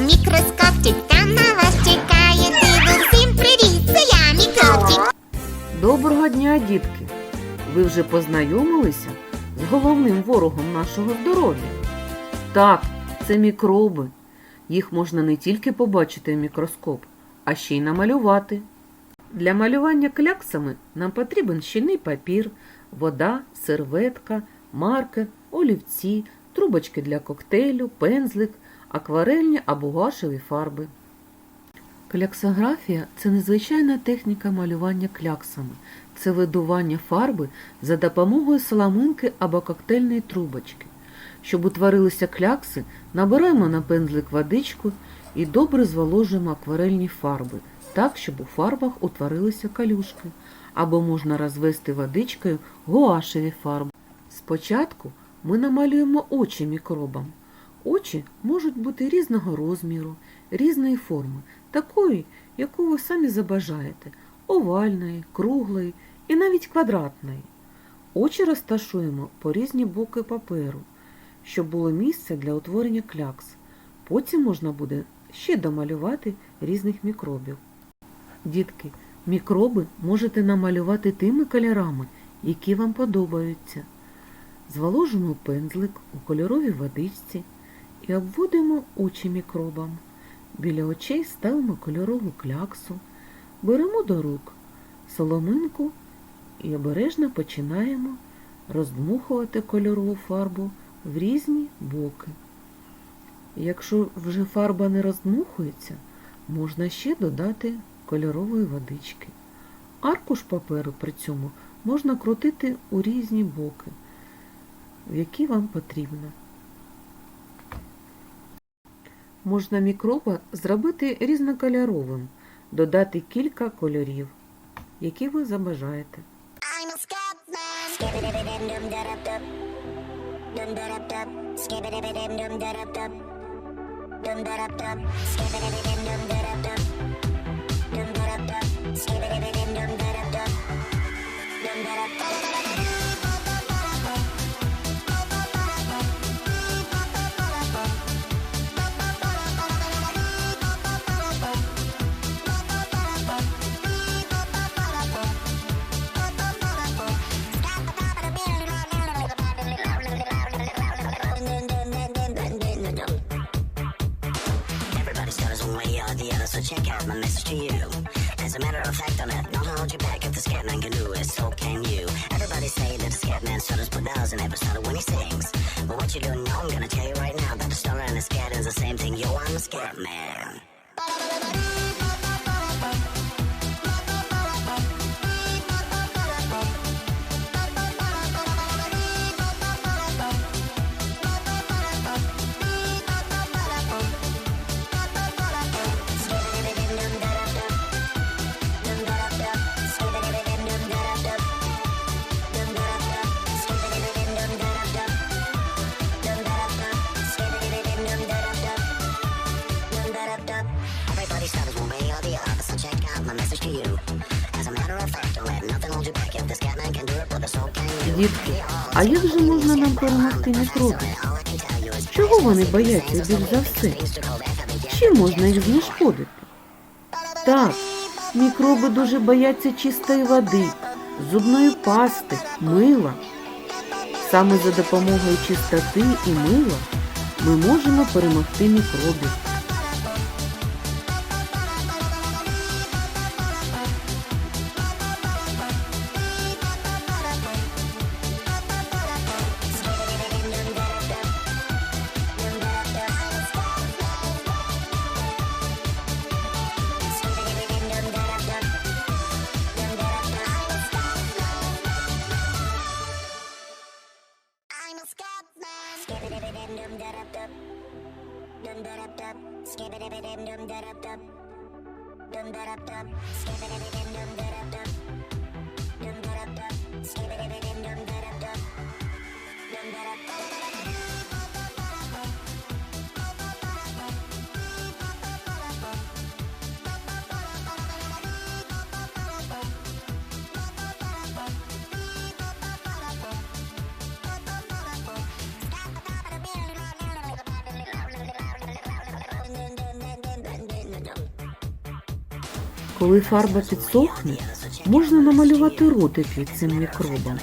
мікроскопчик там на вас чекає. Диво, всім привіт! Це я, мікропчик. Доброго дня, дітки! Ви вже познайомилися з головним ворогом нашого здоров'я? Так, це мікроби. Їх можна не тільки побачити в мікроскоп, а ще й намалювати. Для малювання кляксами нам потрібен щільний папір, вода, серветка, маркер, олівці, трубочки для коктейлю, пензлик, акварельні або гуашеві фарби. Кляксографія це незвичайна техніка малювання кляксами. Це видування фарби за допомогою соломинки або коктейльної трубочки. Щоб утворилися клякси, набираємо на пензлик водичку і добре зволожуємо акварельні фарби, так, щоб у фарбах утворилися калюшки, або можна розвести водичкою гуашеві фарби. Спочатку ми намалюємо очі мікробам. Очі можуть бути різного розміру, різної форми, такої, яку ви самі забажаєте овальної, круглої і навіть квадратної. Очі розташуємо по різні боки паперу, щоб було місце для утворення клякс. Потім можна буде ще домалювати різних мікробів. Дітки, мікроби можете намалювати тими кольорами, які вам подобаються. Зволожимо пензлик у кольоровій водичці і обводимо очі мікробам. Біля очей ставимо кольорову кляксу, беремо до рук соломинку і обережно починаємо роздмухувати кольорову фарбу в різні боки. Якщо вже фарба не роздмухується, можна ще додати кольорової водички. Аркуш паперу при цьому можна крутити у різні боки, в які вам потрібно. Можна мікроба зробити різнокольоровим, додати кілька кольорів, які ви забажаєте. Check out my message to you. As a matter of fact, I'll not hold you back if the scat man can do it, so can you. Everybody say that the scat man stutters but doesn't ever stutter when he sings. But what you don't know, I'm gonna tell you right now that the stutter and the scat is the same thing. Yo, I'm a scat man. To you. As a matter of fact, don't let nothing hold you back. If the scat man can do it, but so can you. Дітки, а як же можна нам перемогти you is Чого вони бояться більш за все? Чим можна їх знешкодити? Так, мікроби дуже бояться чистої води, зубної пасти, мила. Саме за допомогою чистоти і мила ми можемо перемогти мікробів. dum dum da dum. Dum da dum dum. Skibidi dum dum da dum. Коли фарба підсохне, можна намалювати ротики цим мікробам.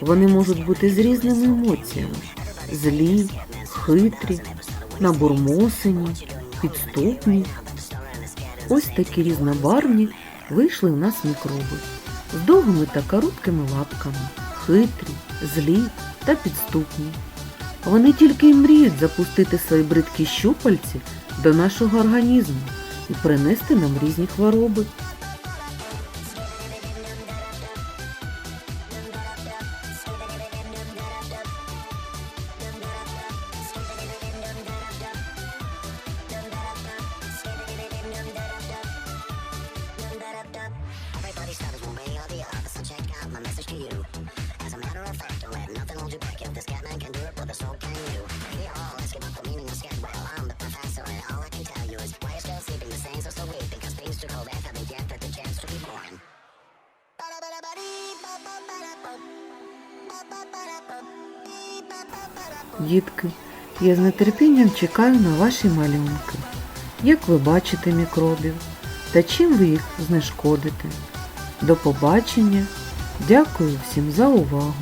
Вони можуть бути з різними емоціями: злі, хитрі, набурмосені, підступні. Ось такі різнобарвні вийшли в нас мікроби з довгими та короткими лапками, хитрі, злі та підступні. Вони тільки й мріють запустити свої бридкі щупальці до нашого організму і принести нам різні хвороби. Дітки, я з нетерпінням чекаю на ваші малюнки. Як ви бачите мікробів та чим ви їх знешкодите. До побачення. Дякую всім за увагу.